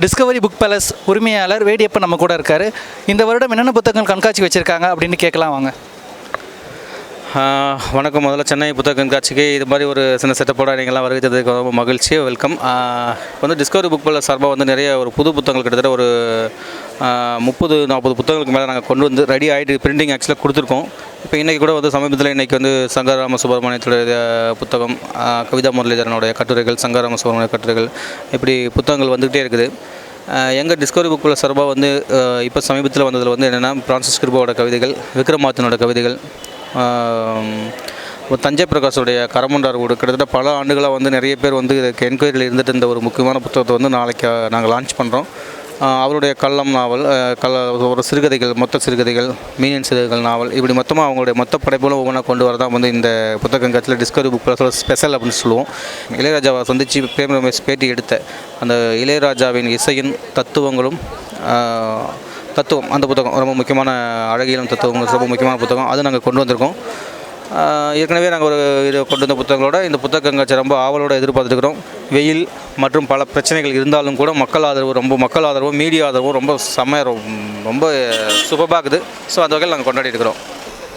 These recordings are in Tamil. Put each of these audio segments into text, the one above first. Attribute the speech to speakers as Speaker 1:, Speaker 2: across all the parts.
Speaker 1: டிஸ்கவரி புக் பேலஸ் உரிமையாளர் வேடியப்பன் நம்ம கூட இருக்கார். இந்த வருடம் என்னென்ன புத்தகங்கள் கண்காட்சி வச்சுருக்காங்க அப்படின்னு கேட்கலாம் வாங்க.
Speaker 2: வணக்கம். முதல்ல சென்னை புத்தக கண்காட்சிக்கு இது மாதிரி ஒரு சின்ன செட்டப்போட நீங்கள்லாம் வருகிறதுக்கு ரொம்ப மகிழ்ச்சி வெல்கம் இப்போ வந்து டிஸ்கவரி புக் பேலஸ் சார்பாக வந்து நிறைய ஒரு புது புத்தகங்கள் கிட்டத்தட்ட ஒரு முப்பது நாற்பது புத்தகங்களுக்கு மேலே நாங்கள் கொண்டு வந்து ரெடி ஆகிட்டு பிரிண்டிங் ஆக்சுவலாக கொடுத்துருக்கோம். இப்போ இன்றைக்கி கூட வந்து சமீபத்தில் இன்றைக்கி வந்து சங்கராம சுப்பிரமணியத்துடைய புத்தகம் கவிதா முரளிதரனுடைய கட்டுரைகள் சங்கராம சுப்பிரமணிய கட்டுரைகள் இப்படி புத்தகங்கள் வந்துக்கிட்டே இருக்குது. எங்கள் டிஸ்கவரி புக்கில் சார்பாக வந்து இப்போ சமீபத்தில் வந்ததில் வந்து என்னென்னா பிரான்சிஸ் கிருபாவோட கவிதைகள் விக்ரமாத்தனோட கவிதைகள் தஞ்சை பிரகாஷுடைய கரமுண்டார் வீடு. கிட்டத்தட்ட பல ஆண்டுகளாக வந்து நிறைய பேர் வந்து இதுக்கு என்கொயரியில் இருந்துட்டு இந்த ஒரு முக்கியமான புத்தகத்தை வந்து நாளைக்கு நாங்கள் லான்ச் பண்ணுறோம் அவருடைய கள்ளம் நாவல் கல்ல கள்ள ஒரு சிறுகதைகள் மொத்த சிறுகதைகள் மீனியன் சிறுகதைகள் நாவல் இப்படி மொத்தமாக அவங்களுடைய மொத்த படைப்புகளும் ஒவ்வொன்றா கொண்டு வரதான் வந்து இந்த புத்தக கட்சியில் டிஸ்கவரி புக்கில் சொல்ல ஸ்பெஷல் அப்படின்னு சொல்லுவோம். இளையராஜாவை சந்தித்து பிரேம் ரமேஷ் பேட்டி எடுத்த அந்த இளையராஜாவின் இசையின் தத்துவங்களும் தத்துவம் அந்த புத்தகம் ரொம்ப முக்கியமான அழகியலும் தத்துவம் ரொம்ப முக்கியமான புத்தகம் அது நாங்கள் கொண்டு வந்திருக்கோம். ஏற்கனவே நாங்கள் ஒரு இது கொண்டு வந்த புத்தகங்களோட இந்த புத்தக கண்காட்சி ரொம்ப ஆவலோடு எதிர்பார்த்துக்கிறோம் வெயில் மற்றும் பல பிரச்சனைகள் இருந்தாலும் கூட மக்கள் ஆதரவு ரொம்ப மக்கள் ஆதரவும் மீடியா ஆதரவும் ரொம்ப செம்ம ரொம்ப- ரொம்ப சூப்பராக இருக்குது ஸோ அந்த வகையில் நாங்கள் கொண்டாடி இருக்கிறோம்.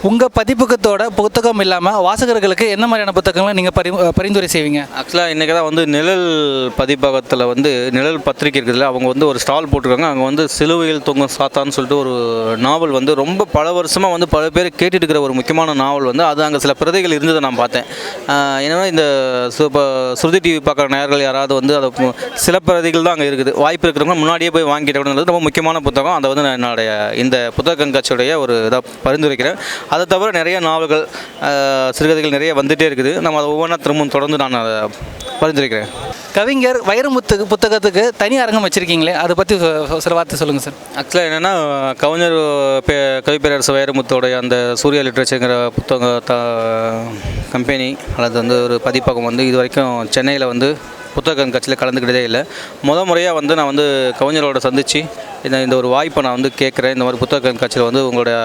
Speaker 1: உங்கள் பதிப்பகத்தோட புத்தகம் இல்லாமல் வாசகர்களுக்கு என்ன மாதிரியான புத்தகங்களை நீங்கள் பரி பரிந்துரை செய்வீங்க?
Speaker 2: ஆக்சுவலாக இன்றைக்கி தான் வந்து நிழல் பதிப்பகத்தில் வந்து நிழல் பத்திரிக்கை இருக்குதுல்ல அவங்க வந்து ஒரு ஸ்டால் போட்டிருக்காங்க. அங்கே வந்து சிலுவையில் தொங்கும் சாத்தான்னு சொல்லிட்டு ஒரு நாவல் வந்து ரொம்ப பல வருஷமாக வந்து பல பேர் கேட்டுட்டு இருக்கிற ஒரு முக்கியமான நாவல் வந்து அது அங்கே சில பிரதைகள் இருந்ததை நான் பார்த்தேன். ஏன்னா இந்த சு- ஸ்ருதி டிவி பார்க்குற நேயர்கள் யாராவது வந்து அதை சில பிரதிகள் தான் அங்கே இருக்குது. வாய்ப்பு இருக்கிறவங்க முன்னாடியே போய் வாங்கிட்டு ரொம்ப முக்கியமான புத்தகம். அதை வந்து நான் என்னுடைய இந்த புத்தக கண்காட்சியுடைய ஒரு இதாக பரிந்துரைக்கிறேன். அதை தவிர நிறைய நாவல்கள் சிறுகதைகள் நிறைய வந்துகிட்டே இருக்குது. நம்ம அதை ஒவ்வொன்றா திரும்பவும் தொடர்ந்து நான் அதை பரிந்துரைக்கிறேன்.
Speaker 1: கவிஞர் வைரமுத்து புத்தகத்துக்கு தனி அரங்கம் வச்சுருக்கீங்களே அதை பற்றி சில வார்த்தை சொல்லுங்கள் சார்.
Speaker 2: ஆக்சுவலாக என்னென்னா கவிஞர் பே கவிப்பேரரசு வைரமுத்தோடைய அந்த சூர்யா லிட்ரேச்சருங்கிற புத்தக த கம்பெனி அல்லது வந்து ஒரு பதிப்பகம் வந்து இது வரைக்கும் சென்னையில் வந்து புத்தக கண்காட்சியில் கலந்துக்கிட்டதே இல்லை. முத முறையாக வந்து நான் வந்து கவிஞரோட சந்தித்து இந்த இந்த ஒரு வாய்ப்பை நான் வந்து கேட்குறேன். இந்த மாதிரி புத்தக கண்காட்சியில் வந்து உங்களுடைய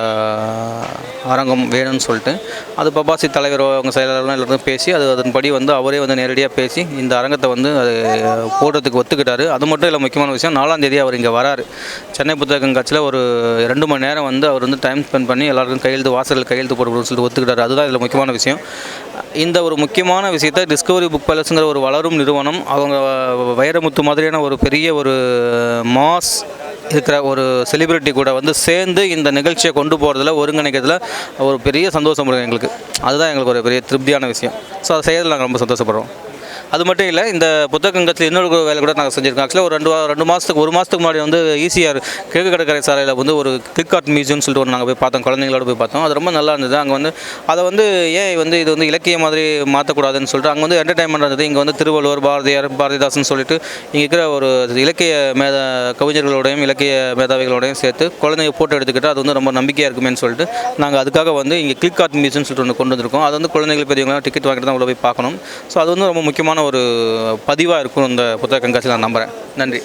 Speaker 2: அரங்கம் வேணும்னு சொல்லிட்டு. அது பபாசி தலைவர் அவங்க செயலாளர்லாம் எல்லாரும் பேசி அது அதன்படி வந்து அவரே வந்து நேரடியாக பேசி இந்த அரங்கத்தை வந்து அது போடுறதுக்கு ஒத்துக்கிட்டாரு. அது மட்டும் இல்லை முக்கியமான விஷயம் நாலாம் தேதி அவர் இங்கே வராரு. சென்னை புத்தக கண்காட்சியில் ஒரு ரெண்டு மணி நேரம் வந்து அவர் வந்து டைம் ஸ்பெண்ட் பண்ணி எல்லாருக்கும் கையெழுத்து வாசலில் கையெழுத்து போடணும்னு சொல்லிட்டு ஒத்துக்கிட்டார். அதுதான் இதில் முக்கியமான விஷயம். இந்த ஒரு முக்கியமான விஷயத்தை டிஸ்கவரி புக் பேலஸுங்கிற ஒரு வளரும் நிறுவனம் அவங்க வைரமுத்து மாதிரியான ஒரு பெரிய ஒரு மாஸ் இருக்கிற ஒரு செலிபிரிட்டி கூட வந்து சேர்ந்து இந்த நிகழ்ச்சியை கொண்டு போகிறதுல ஒருங்கிணைக்கிறதுல ஒரு பெரிய சந்தோஷம் இருக்குது எங்களுக்கு. அதுதான் எங்களுக்கு ஒரு பெரிய திருப்தியான விஷயம். ஸோ அதை செய்யறதுல நாங்கள் ரொம்ப சந்தோஷப்படுறோம். அது மட்டும் இல்லை இந்த புத்தகங்கத்தில் இன்னொரு வேலை கூட நாங்கள் செஞ்சுருக்கோம். ஆக்சுவலாக ஒரு ரெண்டு ரெண்டு மாதத்துக்கு ஒரு மாதத்துக்கு முன்னாடி வந்து ஈசிஆர் கிழக்கு கடற்கரை சாலையில் வந்து ஒரு கிளிக் ஆர்ட் மியூசியம்னு சொல்லிட்டு ஒரு நாங்கள் போய் பார்த்தோம். குழந்தைங்களோட போய் பார்த்தோம். அது ரொம்ப நல்லா இருந்தது. அங்கே வந்து அதை வந்து ஏன் வந்து இது வந்து இலக்கிய மாதிரி மாற்றக்கூடாதுன்னு சொல்லிட்டு அங்கே வந்து என்டர்டைன்மெண்ட் இருந்தது. இங்கே வந்து திருவள்ளுவர் பாரதியார் பாரதிதாசன் சொல்லிட்டு இங்கே இருக்கிற ஒரு இலக்கிய மேத கவிஞர்களோடையும் இலக்கிய மேதாவிகளோடையும் சேர்த்து குழந்தைங்க ஃபோட்டோ எடுத்துக்கிட்டு அது வந்து ரொம்ப நம்பிக்கையாக இருக்குமேன்னு சொல்லிட்டு நாங்கள் அதுக்காக வந்து இங்கே கிளிக் ஆர்ட் மியூசியம்னு சொல்லிட்டு ஒன்று கொண்டு வந்திருக்கோம். அது வந்து குழந்தைகள் பெரியவங்களாம் டிக்கெட் வாங்கிட்டு தான் உள்ள போய் பார்க்கணும். ஸோ அது வந்து ரொம்ப முக்கியமான ஒரு பதிவாக இருக்கும் இந்த புத்தக கண்காட்சியில் நான் நம்புகிறேன். நன்றி.